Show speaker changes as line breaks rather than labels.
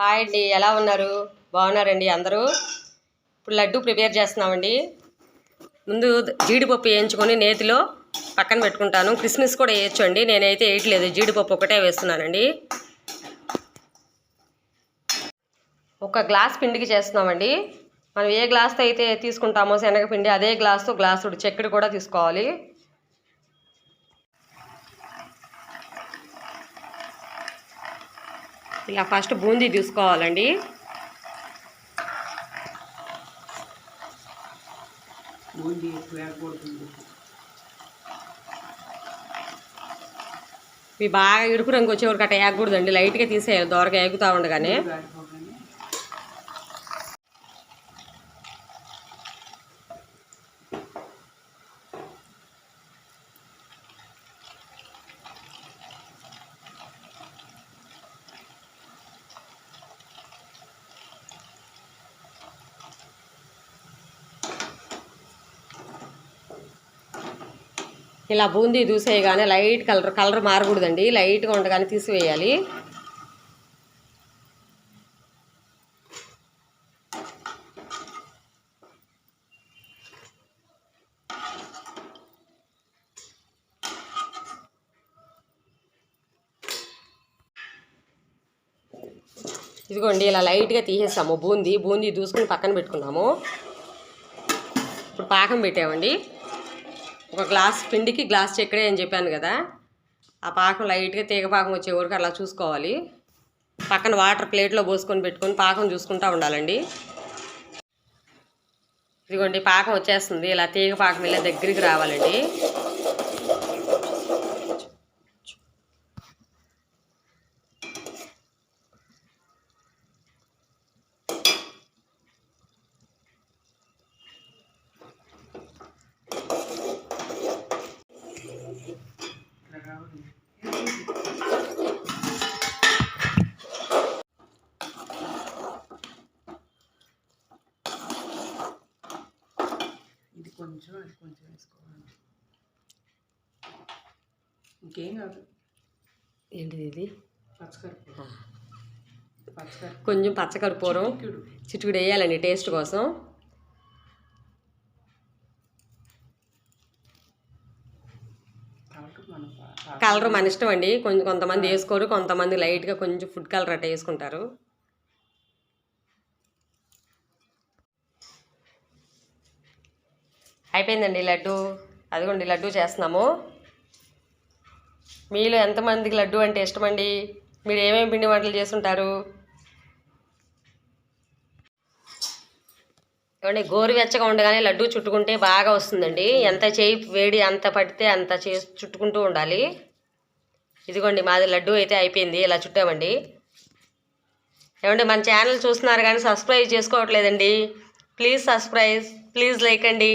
Hi అండి ఎలా ఉన్నారు? బాగున్నారండి అందరూ? ఇప్పుడు లడ్డు ప్రిపేర్ చేస్తున్నామండి. ముందు జీడిపప్పు వేయించుకొని నేతిలో పక్కన పెట్టుకుంటాను. కిస్మిస్ కూడా వేయచ్చు అండి నేనైతే వేయట్లేదు. జీడిపప్పు ఒకటే వేస్తున్నానండి. ఒక గ్లాస్ పిండికి చేస్తున్నామండి. మనం ఏ గ్లాస్తో అయితే తీసుకుంటామో శనగపిండి అదే గ్లాస్తో గ్లాసుడు చక్కెర కూడా తీసుకోవాలి. ఇలా ఫస్ట్ బూందీ తీసుకోవాలండి
బూందీ
ఇవి బాగా ఇరుకు రంగు వచ్చేవరకు అట్ట వేయకూడదండి లైట్గా తీసేయాలి. దోరగా ఎగుతూ ఉండగానే. ఇలా బూందీ దూసేయగానే లైట్ కలర్ కలర్ మారకూడదండి. లైట్గా ఉండగానే తీసివేయాలి. ఇదిగోండి ఇలా లైట్గా తీసేసాము బూందీ. బూందీ దూసుకుని పక్కన పెట్టుకున్నాము. ఇప్పుడు పాకం పెట్టామండి. ఒక గ్లాస్ పిండికి గ్లాస్ చెక్కడే అని చెప్పాను కదా ఆ పాకం లైట్గా తీగ పాకం వచ్చే వరకు అలా చూసుకోవాలి. పక్కన వాటర్ ప్లేట్లో పోసుకొని పెట్టుకొని పాకం చూసుకుంటూ ఉండాలండి. ఇదిగోండి పాకం వచ్చేస్తుంది. ఇలా తీగ పాకం ఇలా దగ్గరికి రావాలండి.
కొంచెం అది కొంచెం వేసుకోవాలి. ఇంకేం కాదు.
ఏంటిది ఇది?
పచ్చకర్పూరం. పచ్చకర్పూరం.
కొంచెం పచ్చకర్పూరం. చిట్టుకుడు వేయాలండి టేస్ట్ కోసం. కలర్ మన ఇష్టం అండి. కొంచెం కొంతమంది వేసుకోరు. కొంతమంది లైట్గా కొంచెం ఫుడ్ కలర్ అట్ట వేసుకుంటారు. అయిపోయిందండి లడ్డు. అదిగోండి లడ్డు చేస్తున్నాము. మీలో ఎంతమందికి లడ్డు అంటే ఇష్టమండి? మీరు ఏమేమి పిండి వంటలు చేస్తుంటారు? ఏమండి గోరువెచ్చగా ఉండగానే లడ్డు చుట్టుకుంటే బాగా వస్తుందండి. ఎంత చేయి వేడి అంత పడితే అంత చే చుట్టుకుంటూ ఉండాలి. ఇదిగోండి మాది లడ్డు అయితే అయిపోయింది. ఇలా చుట్టామండి. ఏమండి మన ఛానల్ చూస్తున్నారు కానీ సబ్స్క్రైబ్ చేసుకోవట్లేదండి. ప్లీజ్ సబ్స్క్రైబ్ ప్లీజ్ లైక్ అండి.